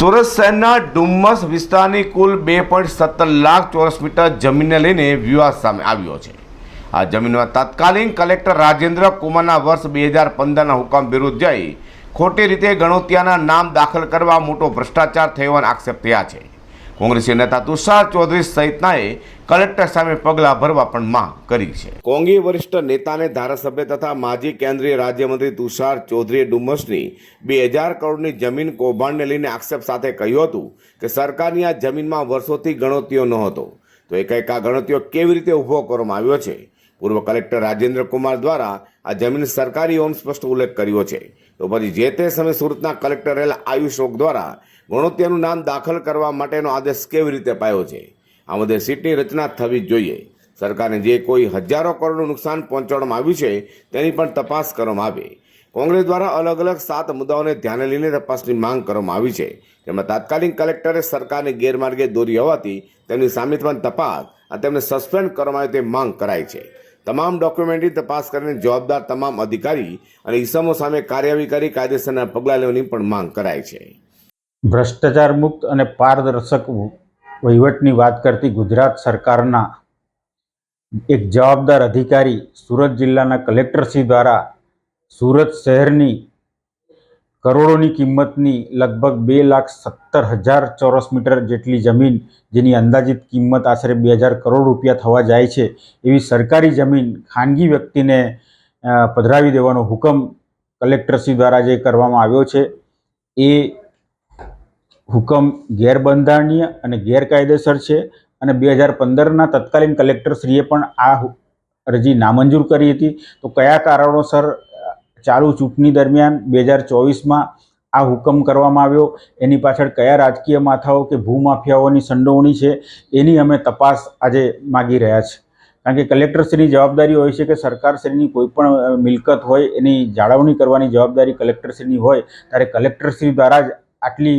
સુરત શહેરના ડુમ્મસ વિસ્તારની કુલ બે પોઈન્ટ સત્તર લાખ ચોરસ મીટર જમીનને લઈને વિવાદ સામે આવ્યો છે. આ જમીનમાં તત્કાલીન કલેક્ટર રાજેન્દ્ર કુમારના વર્ષ બે હજાર પંદરના હુકમ વિરુદ્ધ જઈ ખોટી રીતે ગણોતિયાના નામ દાખલ કરવા મોટો ભ્રષ્ટાચાર થયો આક્ષેપ થયા છે. કોંગ્રેસી નેતા તુષાર ચૌધરી સહિતનાએ કલેક્ટર સામે પગલાં ભરવા પણ માંગ કરી છે. કોંગી વરિષ્ઠ નેતાને ધારાસભ્ય તથા માજી કેન્દ્રીય રાજ્યમંત્રી તુષાર ચૌધરીએ ડુમસની બે હજાર કરોડની જમીન કૌભાંડને લઈને આક્ષેપ સાથે કહ્યું હતું કે સરકારની આ જમીનમાં વર્ષોથી ગણોતીઓ નહોતો. તો એક એકા આ ગણોતીઓ કેવી રીતે ઊભો કરવામાં આવ્યો છે? પૂર્વ કલેક્ટર રાજેન્દ્ર કુમાર દ્વારા આ જમીન સરકારી હોવાનું સ્પષ્ટ ઉલ્લેખ કર્યો છે. તો પછી જે તે સમયે સુરતના કલેક્ટર રહેલા આયુષ દ્વારા ગણોતિયાનું નામ દાખલ કરવા માટેનો આદેશ કેવી રીતે પાયો છે? આ મુદ્દે સીટની રચના થવી જોઈએ. સરકારને જે કોઈ હજારો કરોડનું નુકસાન પહોંચાડવામાં આવ્યું છે, તેની પણ તપાસ કરવામાં આવે. કોંગ્રેસ દ્વારા અલગ અલગ સાત મુદ્દાઓને ધ્યાને લઈને તપાસની માંગ કરવામાં આવી છે. તેમાં તાત્કાલિક કલેક્ટરે સરકારને ગેરમાર્ગે દોરી હોવાથી તેમની સામે પણ તપાસ અને તેમને સસ્પેન્ડ કરવામાં આવે તે માંગ કરાઈ છે. તમામ ડોક્યુમેન્ટરી તપાસ કરીને જવાબદાર તમામ અધિકારી અને ઇસમો સામે કાર્યવાહી કરી કાયદેસરના પગલાં લેવાની પણ માંગ કરાઈ છે. ભ્રષ્ટાચાર મુક્ત અને પારદર્શક વહીવટની વાત કરતી ગુજરાત સરકારના એક જવાબદાર અધિકારી સુરત જિલ્લાના કલેક્ટરશ્રી દ્વારા સુરત શહેરની કરોડોની કિંમતની લગભગ બે લાખ સત્તર હજાર ચોરસ મીટર જેટલી જમીન, જેની અંદાજિત કિંમત આશરે બે હજાર કરોડ રૂપિયા થવા જાય છે, એવી સરકારી જમીન ખાનગી વ્યક્તિને પધરાવી દેવાનો હુકમ કલેક્ટરશ્રી દ્વારા જે કરવામાં આવ્યો છે, એ હુકમ ગેરબંધારણીય અને ગેરકાયદેસર છે અને બે હજાર પંદરના તત્કાલીન કલેક્ટરશ્રીએ પણ આ અરજી નામંજૂર કરી હતી. તો કયા કારણોસર ચાલુ ચૂંટણી દરમિયાન બે હજાર ચોવીસમાં આ હુકમ કરવામાં આવ્યો. એની પાછળ કયા રાજકીય માથાઓ કે ભૂમાફિયાઓની સંડોવણી છે એની અમે તપાસ આજે માગી રહ્યા છે કારણ કે કલેક્ટરશ્રીની જવાબદારી હોય છે કે સરકારશ્રીની કોઈ પણ મિલકત હોય એની જાળવણી કરવાની જવાબદારી કલેક્ટરશ્રીની હોય, ત્યારે કલેક્ટરશ્રી દ્વારા જ આટલી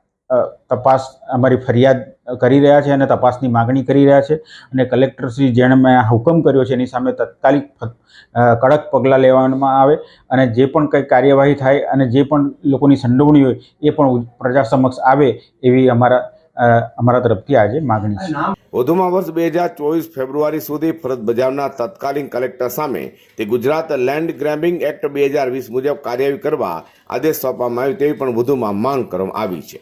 તપાસ અમારી ફરિયાદ કરી રહ્યા છે અને તપાસની માગણી કરી રહ્યા છે અને કલેક્ટરશ્રી જેણે મેં હુકમ કર્યો છે એની સામે તાત્કાલિક કડક પગલાં લેવામાં આવે અને જે પણ કંઈ કાર્યવાહી થાય અને જે પણ લોકોની સંડોવણી હોય એ પણ પ્રજા સમક્ષ આવે એવી અમારા અમારા તરફથી આજે માગણી છે. વધુમાં વર્ષ બે હજાર ચોવીસ ફેબ્રુઆરી સુધી ફરજ બજાવનાર તત્કાલીન કલેક્ટર સામે તે ગુજરાત લેન્ડ ગ્રેબિંગ એક્ટ બે હજાર વીસ મુજબ કાર્યવાહી કરવા આદેશ સોંપવામાં આવ્યો તેવી પણ વધુમાં માંગ કરવામાં આવી છે.